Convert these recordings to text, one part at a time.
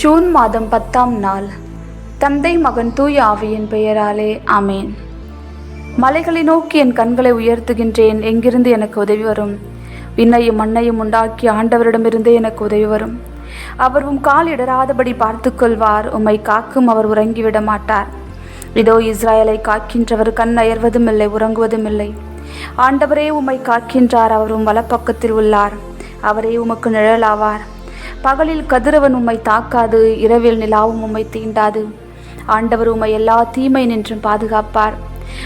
June மாதம் பத்தாம் நாள். தந்தை மகன் தூய ஆவியின் பெயராலே ஆமேன். மலைகளை நோக்கி என் கண்களை உயர்த்துகின்றேன் எங்கிருந்து எனக்கு உதவி வரும்? விண்ணையும் மண்ணையும் உண்டாக்கி ஆண்டவரிடமிருந்தே எனக்கு உதவி வரும். அவர் உம் கால் இடராதபடி பார்த்துக்கொள்வார் உம்மை காக்கும் அவர் உறங்கிவிட மாட்டார். இதோ இஸ்ராயலை காக்கின்றவர் கண் அயர்வதும் இல்லை உறங்குவதும் இல்லை ஆண்டவரே உம்மை காக்கின்றார் அவர் உம் வலப்பக்கத்தில் உள்ளார். அவரே உமக்கு நிழலாவார். பகலில் கதிரவன் உம்மை தாக்காது இரவில் நிலாவும் உம்மை தீண்டாது. ஆண்டவர் உம்மை எல்லா தீமை நின்றும் பாதுகாப்பார்.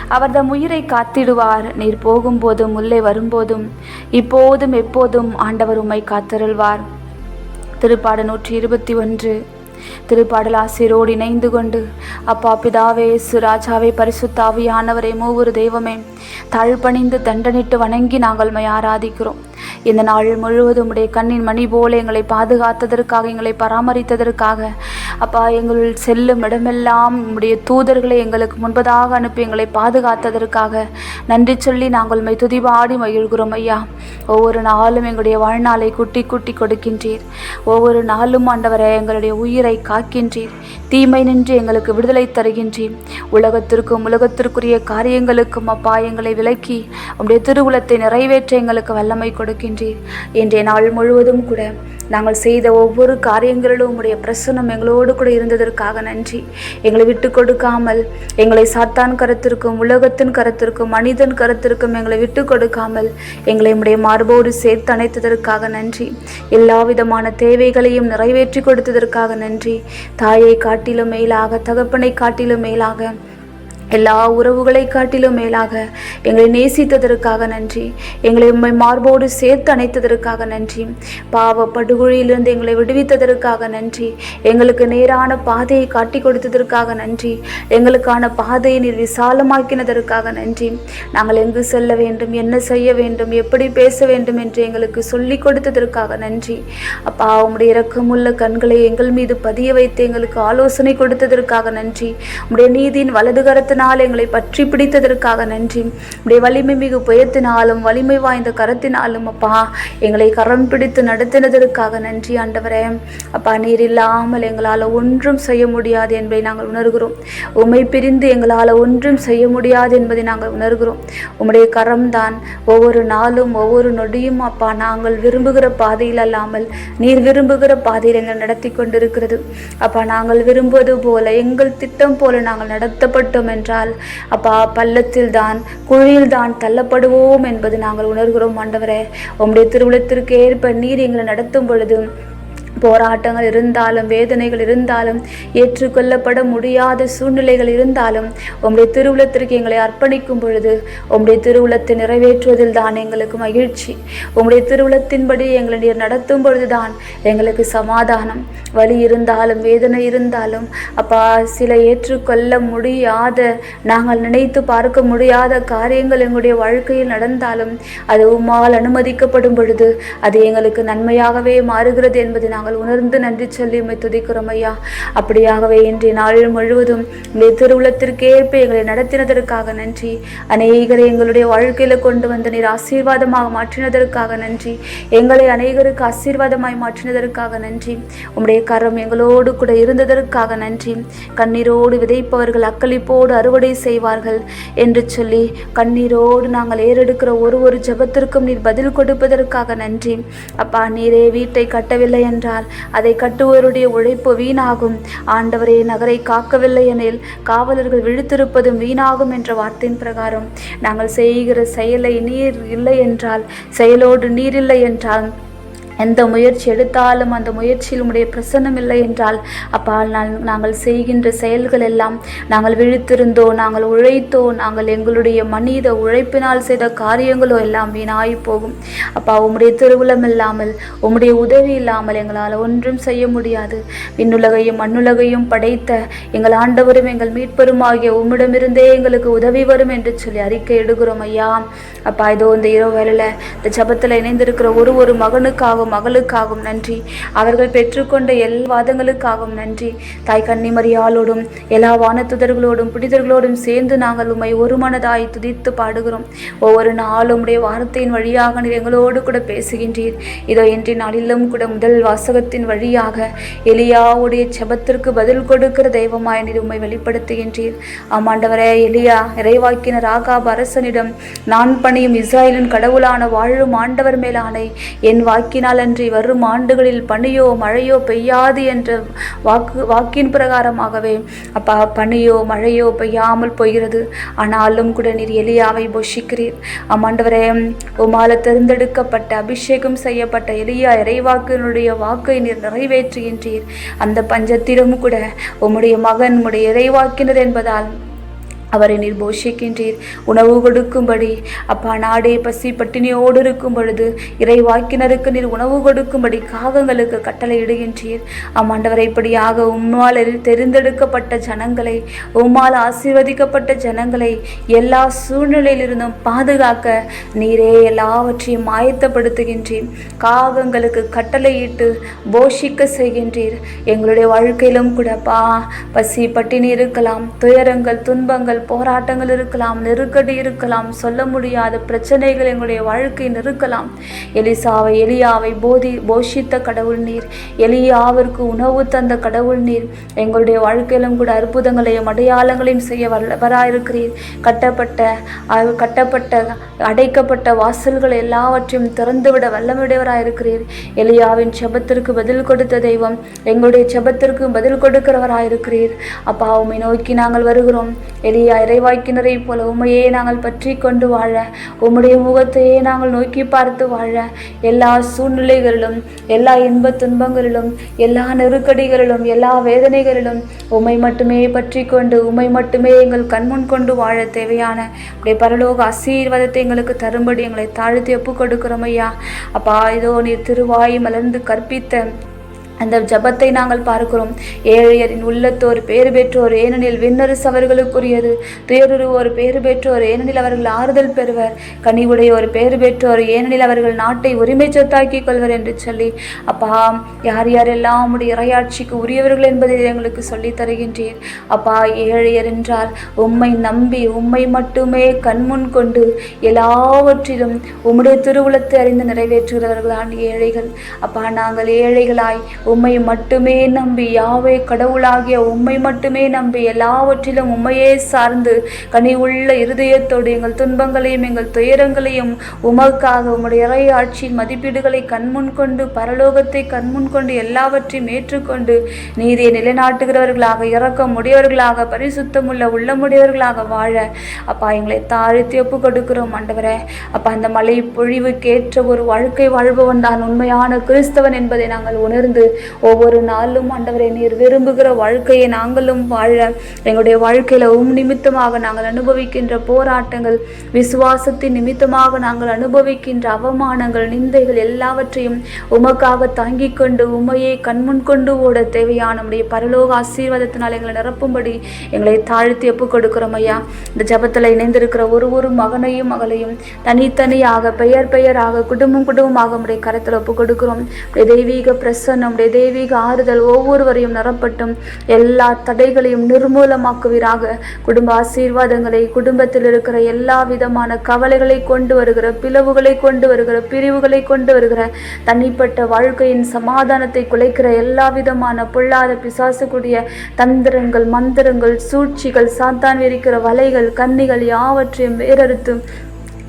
அவர் தம் உயிரை காத்திடுவார். நீர் போகும்போதும் உள்ளே வரும்போதும் இப்போதும் எப்போதும் ஆண்டவர் உம்மை காத்தருள்வார். திருப்பாடு நூற்றி இருபத்தி ஒன்று. திருப்பாடல் ஆசிரியரோடு இணைந்து கொண்டு அப்பா பிதாவே சுராஜாவே பரிசுத்தாவியானவரே மூவொரு தெய்வமே தாழ்பணிந்து தண்டனிட்டு வணங்கி நாங்கள் மை ஆராதிக்கிறோம். இந்த நாள் முழுவதும் உடைய கண்ணின் மணி போல எங்களை பாதுகாத்ததற்காக எங்களை பராமரித்ததற்காக. அப்பா எங்களுள் செல்லும் இடமெல்லாம் உம்முடைய தூதர்களை எங்களுக்கு முன்பதாக அனுப்பி எங்களை பாதுகாத்ததற்காக. நன்றி சொல்லி நாங்கள் உண்மை துதிபாடி மகிழ்கிறோம் ஐயா. ஒவ்வொரு நாளும் எங்களுடைய வாழ்நாளை குட்டி குட்டி கொடுக்கின்றீர். ஒவ்வொரு நாளும் ஆண்டவரை எங்களுடைய உயிரை காக்கின்றீர். தீமை நின்று எங்களுக்கு விடுதலை தருகின்றீர். உலகத்திற்கும் உலகத்திற்குரிய காரியங்களுக்கும் அப்பா எங்களை விலக்கி உடைய திருவுலத்தை நிறைவேற்ற எங்களுக்கு வல்லமை கொடுக்கின்றீர். இன்றைய நாள் முழுவதும் கூட நாங்கள் செய்த ஒவ்வொரு காரியங்களிலும் உங்களுடைய பிரசனம் எங்களோடு கூட இருந்ததற்காக நன்றி. எங்களை விட்டு கொடுக்காமல் எங்களை சாத்தான் கருத்திற்கும் உலகத்தின் கருத்திற்கும் மனிதன் கருத்திற்கும் எங்களை விட்டு கொடுக்காமல் எங்களை உடைய மார்போடு சேர்த்து அணைத்ததற்காக நன்றி. எல்லா விதமான தேவைகளையும் நிறைவேற்றி கொடுத்ததற்காக நன்றி. தாயை காட்டிலும் மேலாக தகப்பனை காட்டிலும் மேலாக எல்லா உறவுகளை காட்டிலும் மேலாக எங்களை நேசித்ததற்காக நன்றி. எங்களை உண்மை மார்போடு சேர்த்து அணைத்ததற்காக நன்றி. பாவ படுகொழியிலிருந்து எங்களை விடுவித்ததற்காக நன்றி. எங்களுக்கு நேரான பாதையை காட்டி கொடுத்ததற்காக நன்றி. எங்களுக்கான பாதையை நீர் விசாலமாக்கினதற்காக நன்றி. நாங்கள் எங்கு செல்ல வேண்டும் என்ன செய்ய வேண்டும் எப்படி பேச வேண்டும் என்று எங்களுக்கு சொல்லிக் கொடுத்ததற்காக நன்றி. அப்பா உம்முடைய இரக்கமுள்ள கண்களை எங்கள் மீது பதிய வைத்து எங்களுக்கு ஆலோசனை கொடுத்ததற்காக நன்றி. உம்முடைய நீதியின் வலது நாள் எங்களை பற்றி பிடித்ததற்காக நன்றி. உடைய வலிமை மிகு புயத்தினாலும் வலிமை வாய்ந்த கரத்தினாலும் அப்பா எங்களை கரம் பிடித்து நடத்தினதற்காக நன்றி ஆண்டவரே. அப்பா நீர் இல்லாமல் எங்களால் ஒன்றும் செய்ய முடியாது என்பதை நாங்கள் உணர்கிறோம். உம்மை பிரிந்து எங்களால் ஒன்றும் செய்ய முடியாது என்பதை நாங்கள் உணர்கிறோம். உம்முடைய கரம்தான் ஒவ்வொரு நாளும் ஒவ்வொரு நொடியும் அப்பா நாங்கள் விரும்புகிற பாதையில் அல்லாமல் நீர் விரும்புகிற பாதையில் எங்களை நடத்தி கொண்டிருக்கிறது. அப்பா நாங்கள் விரும்புவது போல எங்கள் திட்டம் போல நாங்கள் நடத்தப்பட்டோம் என்றால் அப்பா பள்ளத்தில் தான் குழியில் தான் தள்ளப்படுவோம் என்பது நாங்கள் உணர்கிறோம் ஆண்டவரே. உம்முடைய திருவிழத்திற்கு ஏற்ப நீர் எங்களை நடத்தும் பொழுதும் போராட்டங்கள் இருந்தாலும் வேதனைகள் இருந்தாலும் ஏற்றுக்கொள்ளப்பட முடியாத சூழ்நிலைகள் இருந்தாலும் உம்முடைய திருவுளத்திற்கு எங்களை அர்ப்பணிக்கும் பொழுது உம்முடைய திருவுளத்தை நிறைவேற்றுவதில் தான் எங்களுக்கு மகிழ்ச்சி. உம்முடைய திருவுளத்தின்படி எங்களை நீர் நடத்தும் பொழுது தான் எங்களுக்கு சமாதானம். வலி இருந்தாலும் வேதனை இருந்தாலும் அப்பா சில ஏற்றுக்கொள்ள முடியாத நாங்கள் நினைத்து பார்க்க முடியாத காரியங்கள் எங்களுடைய வாழ்க்கையில் நடந்தாலும் அது உம்மால் அனுமதிக்கப்படும் பொழுது அது எங்களுக்கு நன்மையாகவே மாறுகிறது என்பதை நாங்கள் உணர்ந்து நன்றி சொல்லி உண்மை துதிக்கிறோம் ஐயா. அப்படியாகவே இன்றைய நாள் முழுவதும் உங்களுடைய திருவுளத்திற்கேற்ப எங்களை நடத்தினதற்காக நன்றி. அநேகரை எங்களுடைய வாழ்க்கையில் கொண்டு வந்து நீர் ஆசீர்வாதமாக மாற்றினதற்காக நன்றி. எங்களை அநேகருக்கு ஆசீர்வாதமாய் மாற்றினதற்காக நன்றி. உம்முடைய கரம் எங்களோடு கூட இருந்ததற்காக நன்றி. கண்ணீரோடு விதைப்பவர்கள் அக்களிப்போடு அறுவடை செய்வார்கள் என்று சொல்லி கண்ணீரோடு நாங்கள் ஏறெடுக்கிற ஒரு ஒரு ஜெபத்திற்கும் நீர் பதில் கொடுப்பதற்காக நன்றி. அப்பா நீரே வீட்டை கட்டவில்லை என்றால் அதை கட்டுவோருடைய உழைப்பு வீணாகும். ஆண்டவரே நகரை காக்கவில்லை எனில் காவலர்கள் விழித்திருப்பதும் வீணாகும் என்ற வார்த்தையின் பிரகாரம். நாங்கள் செய்கிற செயலை நீர் இல்லை என்றால் செயலோடு நீர் இல்லை என்றால் எந்த முயற்சி எடுத்தாலும் அந்த முயற்சியில் உம்முடைய பிரசன்னம் இல்லை என்றால் அப்பா நான் நாங்கள் செய்கின்ற செயல்கள் எல்லாம் நாங்கள் விழித்திருந்தோ நாங்கள் உழைத்தோ நாங்கள் எங்களுடைய மனித உழைப்பினால் செய்த காரியங்களோ எல்லாம் வீணாய் போகும். அப்பா உம்முடைய திருவுளம் இல்லாமல் உம்முடைய உதவி இல்லாமல் எங்களால் ஒன்றும் செய்ய முடியாது. விண்ணுலகையும் மண்ணுலகையும் படைத்த எங்கள் ஆண்டவரும் எங்கள் மீட்பெரும் ஆகிய உம்மிடமிருந்தே எங்களுக்கு உதவி வரும் என்று சொல்லி அறிக்கை எடுக்கிறோம் ஐயா. அப்பா இதோ இந்த இரவு வேலையில் இந்த ஜபத்தில் இணைந்திருக்கிற ஒரு ஒரு மகனுக்காக மகனுக்காகவும் மகளுக்காகவும் நன்றி. அவர்கள் பெற்றுக்கொண்ட எல்லா வாதங்களுக்காகவும் நன்றி. தாய் கன்னிமரியாளோடும் எல்லா வானத்துதர்களோடும் புனிதர்களோடும் சேர்ந்து நாங்கள் உம்மை ஒரு மனதாய் துதித்து பாடுகிறோம். ஒவ்வொரு நாளும் உடைய வார்த்தையின் வழியாக நீர் எங்களோடு கூட பேசுகின்றீர். இதோ இன்றைய நாளிலும் கூட முதல் வாசகத்தின் வழியாக எலியாவுடைய செபத்திற்கு பதில் கொடுக்கிற தெய்வமாய் நீர் உம்மை வெளிப்படுத்துகின்றீர். ஆமாண்டவரே எலியா இறைவாக்கினர் ராகாப் அரசனிடம் நான் பணியும் இஸ்ராயலின் கடவுளான வாழும் ஆண்டவர் மேலானை என் வாக்கினால் நாளன்றி வரும் ஆண்டுகளில் பனியோ மழையோ பெய்யாது என்ற வாக்கு வாக்கின் பிரகாரமாகவே. அப்பா பனியோ மழையோ பெய்யாமல் போகிறது. ஆனாலும் கூட நீர் எலியாவை போஷிக்கிறீர். ஆமாண்டவரே உமால தேர்ந்தெடுக்கப்பட்ட அபிஷேகம் செய்யப்பட்ட எலியா இறைவாக்கினுடைய வாக்கை நீர் நிறைவேற்றுகின்றீர். அந்த பஞ்சத்திலும் கூட உம்முடைய மகன் உம்முடைய இறைவாக்கினர் என்பதால் அவரை நீர் போஷிக்கின்றீர் உணவு கொடுக்கும்படி அப்பா நாடே பசி பட்டினியோடு இருக்கும் பொழுது இறைவாக்கினருக்கு நீர் உணவு கொடுக்கும்படி காகங்களுக்கு கட்டளை இடுகின்றீர் அம்மாண்டவரை இப்படியாக உம்மால் தெரிந்தெடுக்கப்பட்ட ஜனங்களை உம்மால் ஆசீர்வதிக்கப்பட்ட ஜனங்களை எல்லா சூழ்நிலையிலிருந்தும் பாதுகாக்க நீரே எல்லாவற்றையும் ஆயத்தப்படுத்துகின்றீர். காகங்களுக்கு கட்டளையிட்டு போஷிக்க செய்கின்றீர். எங்களுடைய வாழ்க்கையிலும் கூட பா பசி பட்டினி இருக்கலாம் துயரங்கள் துன்பங்கள் போராட்டங்கள் இருக்கலாம் நெருக்கடி இருக்கலாம் சொல்ல முடியாத பிரச்சனைகள் எங்களுடைய வாழ்க்கையில் இருக்கலாம் எலிசாவை எலியாவை போதி போஷித்த கடவுள் நீர். எலியாவிற்கு உணவு தந்த கடவுள் நீர். எங்களுடைய வாழ்க்கையிலும் கூட அற்புதங்களையும் அடையாளங்களையும் செய்ய வல்லவராயிருக்கிறீர் கட்டப்பட்ட கட்டப்பட்ட அடைக்கப்பட்ட வாசல்கள் எல்லாவற்றையும் திறந்துவிட வல்லமுடையவராயிருக்கிறீர். எலியாவின் செபத்திற்கு பதில் கொடுத்த தெய்வம் எங்களுடைய செபத்திற்கு பதில் கொடுக்கிறவராயிருக்கிறீர். அப்பா நோக்கி நாங்கள் வருகிறோம். எலியா இறைவாக்கினரை போல உம்மையே நாங்கள் பற்றி கொண்டு வாழ உம்முடைய முகத்தையே நாங்கள் நோக்கி பார்த்து வாழ. எல்லா சூழ்நிலைகளிலும் எல்லா இன்ப துன்பங்களிலும் எல்லா நெருக்கடிகளிலும் எல்லா வேதனைகளிலும் உம்மை மட்டுமே பற்றி கொண்டு உம்மை மட்டுமே எங்கள் கண்முன் கொண்டு வாழ தேவையான அப்படியே பரலோக ஆசீர்வாதத்தை எங்களுக்கு தரும்படி எங்களை தாழ்த்தி ஒப்பு கொடுக்கிறோம் ஐயா. அப்பா இதோ நீர் திருவாய் மலர்ந்து கற்பித்த அந்த ஜபத்தை நாங்கள் பார்க்கிறோம். ஏழையரின் உள்ளத்தோர் பேறு பெற்றோர் ஏனெனில் விண்ணரசு அவர்களுக்குரியது. துயருருவோர் பேறு பெற்றோர் ஏனெனில் அவர்கள் ஆறுதல் பெறுவர். கனிவுடையோர் பேறு பெற்றோர் ஏனெனில் அவர்கள் நாட்டை உரிமை சொத்தாக்கிக் கொள்வர் என்று சொல்லி அப்பா யார் யாரெல்லாம் உடைய இறையாட்சிக்கு உரியவர்கள் என்பதை எங்களுக்கு சொல்லித் தருகின்றீர். அப்பா ஏழையர் என்றால் உம்மை நம்பி உம்மை மட்டுமே கண்முன் கொண்டு எல்லாவற்றிலும் உம்முடைய திருவுளத்தை அறிந்து நிறைவேற்றுகிறவர்களான் ஏழைகள். அப்பா நாங்கள் ஏழைகளாய் உம்மை மட்டுமே நம்பி யாவே கடவுளாகிய உம்மை மட்டுமே நம்பி எல்லாவற்றிலும் உம்மையே சார்ந்து கனி உள்ள இருதயத்தோடு எங்கள் துன்பங்களையும் எங்கள் துயரங்களையும் உமக்காக உம்முடைய இறை ஆட்சியின் மதிப்பீடுகளை கண்முன் கொண்டு பரலோகத்தை கண்முன் கொண்டு எல்லாவற்றையும் ஏற்றுக்கொண்டு நீதியை நிலைநாட்டுகிறவர்களாக இறக்கம் உடையவர்களாக பரிசுத்தமுள்ள உள்ளமுடையவர்களாக வாழ. அப்பா எங்களை தாழ்த்தி ஒப்பு கொடுக்கிறோம் ஆண்டவரே. அப்பா அந்த மலை பொழிவுக்கேற்ற ஒரு வாழ்க்கை வாழ்பவன் தான் உண்மையான கிறிஸ்தவன் என்பதை நாங்கள் உணர்ந்து ஒவ்வொரு நாளும் ஆண்டவரை நீர் விரும்புகிற வாழ்க்கையை நாங்களும் வாழ எங்களுடைய வாழ்க்கையில உம் நிமித்தமாக நாங்கள் அனுபவிக்கின்ற போராட்டங்கள் விசுவாசத்தின் நிமித்தமாக நாங்கள் அனுபவிக்கின்ற அவமானங்கள் நிந்தைகள் எல்லாவற்றையும் உமக்காக தாங்கிக் கொண்டு உமையை கண்முன் கொண்டு ஓட தேவையான நம்முடைய பரலோக ஆசீர்வாதத்தினால் எங்களை நிரப்பும்படி எங்களை தாழ்த்தி ஒப்பு கொடுக்கிறோம் ஐயா. இந்த ஜபத்தில் இணைந்திருக்கிற ஒரு ஒரு மகனையும் மகளையும் தனித்தனியாக பெயர் பெயராக குடும்பம் குடும்பமாக நம்முடைய கரத்தில் ஒப்பு கொடுக்கிறோம். தெய்வீக பிரசன்னம் உம்முடைய தெய்வீக ஆறுதல் ஒவ்வொருவரையும் நிரப்பட்டும். எல்லா தடைகளையும் நிர்மூலமாக்குவீராக. குடும்ப ஆசீர்வாதங்களை குடும்பத்தில் இருக்கிற எல்லா விதமான கவலைகளை கொண்டு வருகிற பிளவுகளை கொண்டு வருகிற பிரிவுகளை கொண்டு வருகிற தனிப்பட்ட வாழ்க்கையின் சமாதானத்தை குலைக்கிற எல்லா விதமான பொல்லாத பிசாசுக்குரிய தந்திரங்கள் மந்திரங்கள் சூழ்ச்சிகள் சாத்தான் இருக்கிற வலைகள் கன்னிகள் யாவற்றையும் வேறறுத்து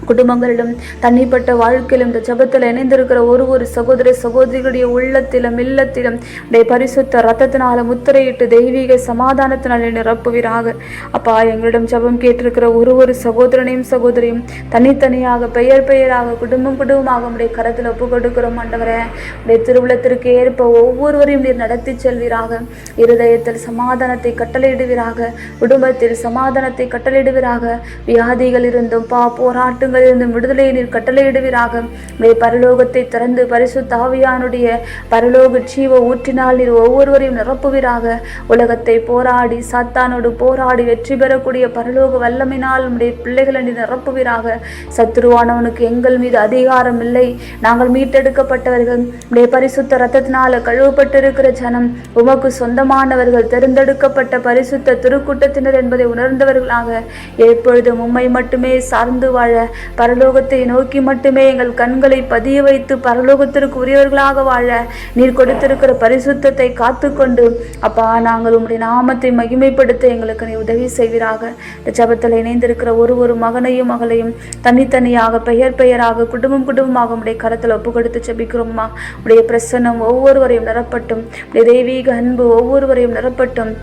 குடும்பங்களிலும் தனிப்பட்ட வாழ்க்கையிலும் இந்த ஜபத்தில் இணைந்திருக்கிற ஒரு ஒரு சகோதர சகோதரிகளுடைய உள்ளத்திலும் இல்லத்திலும் உடைய பரிசுத்த ரத்தத்தினால முத்திரையிட்டு தெய்வீக சமாதானத்தினால் நிரப்புவீராக. அப்பா எங்களிடம் ஜபம் கேட்டிருக்கிற ஒரு ஒரு சகோதரனையும் சகோதரியும் தனித்தனியாக பெயர் பெயராக குடும்பம் குடும்பமாக உடைய கரத்தில் ஒப்பு கொடுக்கிறோம் ஆண்டவரே. உடைய திருவிழத்திற்கு ஏற்ப ஒவ்வொருவரையும் நீர் நடத்தி செல்வீராக. இருதயத்தில் சமாதானத்தை கட்டளையிடுவீராக. குடும்பத்தில் சமாதானத்தை கட்டளையிடுவீராக. வியாதிகள் இருந்தும் பா போராட்டங்கள் துன்பங்களிலிருந்து விடுதலையை நீர் கட்டளையிடுவீராக. மே பரலோகத்தை திறந்து பரிசு தாவியானுடைய பரலோக ஜீவ ஊற்றினால் நீர் ஒவ்வொருவரையும் நிரப்புவீராக. உலகத்தை போராடி சாத்தானோடு போராடி வெற்றி பெறக்கூடிய பரலோக வல்லமினால் உடைய பிள்ளைகளை நீர் நிரப்புவீராக. சத்துருவானவனுக்கு எங்கள் மீது அதிகாரம் இல்லை. நாங்கள் மீட்டெடுக்கப்பட்டவர்கள். உடைய பரிசுத்த ரத்தத்தினால கழுவப்பட்டிருக்கிற ஜனம் உமக்கு சொந்தமானவர்கள் தேர்ந்தெடுக்கப்பட்ட பரிசுத்த திருக்கூட்டத்தினர் என்பதை உணர்ந்தவர்களாக. எப்பொழுதும் உம்மை மட்டுமே சார்ந்து வாழ பரலோகத்தை நோக்கி மட்டுமே எங்கள் கண்களை பதிய வைத்து பரலோகத்திற்கு உரியவர்களாக வாழ நீர் கொடுத்திருக்கிற பரிசுத்தத்தை காத்துக்கொண்டு அப்பா நாங்கள் உம்முடைய நாமத்தை மகிமைப்படுத்த எங்களுக்கு நீ உதவி செய்வீராக. இந்த ஜபத்தில் இணைந்திருக்கிற ஒரு ஒரு மகனையும் மகளையும் தனித்தனியாக பெயர் பெயராக குடும்பம் குடும்பமாக உடைய கரத்தில் ஒப்பு கொடுத்து ஜெபிக்கிறோம்மா. உடைய பிரசன்னம் ஒவ்வொருவரையும் நிரப்பட்டும். உடைய தெய்வீக அன்பு ஒவ்வொருவரையும் நிரப்பட்டும்.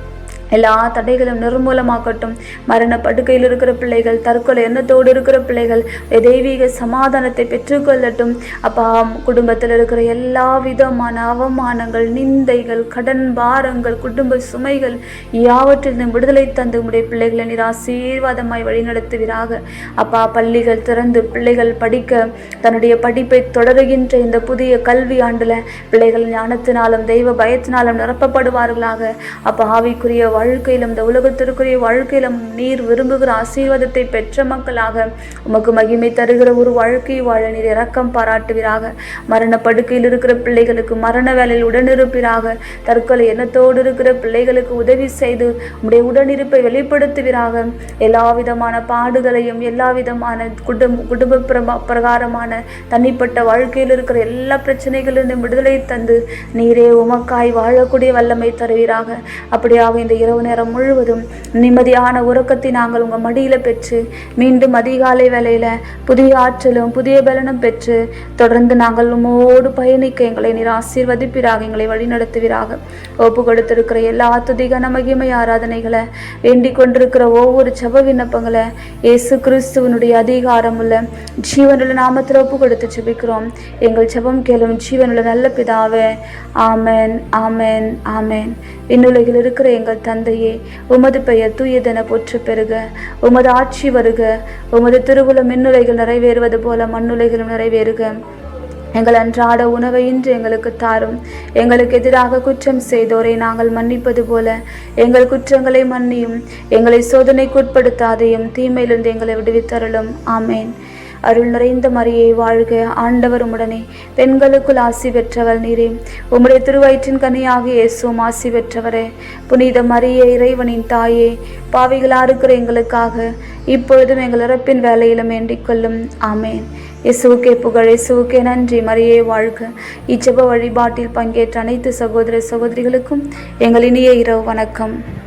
எல்லா தடைகளும் நிர்மூலமாக்கட்டும். மரண படுக்கையில் இருக்கிற பிள்ளைகள் தற்கொலை எண்ணத்தோடு இருக்கிற பிள்ளைகள் தெய்வீக சமாதானத்தை பெற்றுக்கொள்ளட்டும். அப்பா குடும்பத்தில் இருக்கிற எல்லா விதமான அவமானங்கள் நிந்தைகள் கடன் பாரங்கள் குடும்ப சுமைகள் யாவற்றிலிருந்து விடுதலை தந்து உடைய பிள்ளைகளை நீர் ஆசீர்வாதமாய் வழிநடத்துவீராக. அப்பா பள்ளிகள் திறந்து பிள்ளைகள் படிக்க தன்னுடைய படிப்பை தொடருகின்ற இந்த புதிய கல்வி ஆண்டில் பிள்ளைகள் ஞானத்தினாலும் தெய்வ பயத்தினாலும் நிரப்பப்படுவார்களாக. அப்பா ஆவிக்குரிய வாழ்க்கையிலும் இந்த உலகத்திற்குரிய வாழ்க்கையிலும் நீர் விரும்புகிற ஆசீர்வாதத்தை பெற்ற மக்களாக உமக்கு மகிமை தருகிற ஒரு வாழ்க்கை வாழ நீர் இரக்கம் பாராட்டுவீராக. மரண படுக்கையில் இருக்கிற பிள்ளைகளுக்கு மரண வேலையில் உடனிருப்பீராக. தற்கொலை எண்ணத்தோடு இருக்கிற பிள்ளைகளுக்கு உதவி செய்து உடைய உடனிருப்பை வெளிப்படுத்துவீராக. எல்லா விதமான பாடுகளையும் எல்லா விதமான குடும்ப குடும்ப பிரமா பிரகாரமான தனிப்பட்ட வாழ்க்கையில் இருக்கிற எல்லா பிரச்சனைகளிலும் விடுதலை தந்து நீரே உமக்காய் வாழக்கூடிய வல்லமை தருவீராக. அப்படியாக இந்த இரவு நேரம் முழுவதும் நிம்மதியான உறக்கத்தை நாங்கள் உங்கள் மடியில் பெற்று மீண்டும் அதிகாலை வேலையில் புதிய ஆற்றலும் புதிய பலனும் பெற்று தொடர்ந்து நாங்கள் உம்மோடு பயணிக்க எங்களை நீர் ஆசீர்வதிப்பீராக எங்களை வழிநடத்துவீராக. ஒப்பு கொடுத்திருக்கிற எல்லா துதிகன மகிமை ஆராதனைகளை வேண்டிக் கொண்டிருக்கிற ஒவ்வொரு செவ விண்ணப்பங்களை இயேசு கிறிஸ்துவனுடைய அதிகாரம் உள்ள ஜீவனுள்ள நாமத்தில் ஒப்பு கொடுத்து ஜெபிக்கிறோம். எங்கள் செபம் கேளும் ஜீவனுள்ள நல்ல பிதாவே ஆமென் ஆமென் ஆமேன். விண்ணுலகில் இருக்கிற எங்கள் தந்தையே உமது பெயர் தூயதென போற்று பெறுக உமது ஆட்சி வருக. உமது திருவுளம் மின்னுலைகள் நிறைவேறுவது போல மண்ணுலைகளும் நிறைவேறுக. எங்கள் அன்றாட உணவை இன்று எங்களுக்கு தாரும். எங்களுக்கு எதிராக குற்றம் செய்தோரை நாங்கள் மன்னிப்பது போல எங்கள் குற்றங்களை மன்னியும். எங்களை சோதனைக்குட்படுத்தாதையும் தீமையிலிருந்து எங்களை விடுவித்தருளும். ஆமேன். அருள் நிறைந்த மரியை வாழ்க. ஆண்டவர் உடனே பெண்களுக்குள் ஆசி பெற்றவர் நீரே. உம்முடைய திருவயிற்றின் கனியாக இயேசுவும் ஆசி பெற்றவரே. புனித மரியே இறைவனின் தாயே பாவிகளா இருக்கிற எங்களுக்காக இப்பொழுதும் எங்கள் இறப்பின் வேலையிலும் வேண்டிக் கொள்ளும். ஆமேன். இசுவுக்கே புகழ் இசுவுக்கே நன்றி. மரியே வாழ்க. இச்சப வழிபாட்டில் பங்கேற்ற அனைத்து சகோதர சகோதரிகளுக்கும் எங்கள் இனிய இரவு வணக்கம்.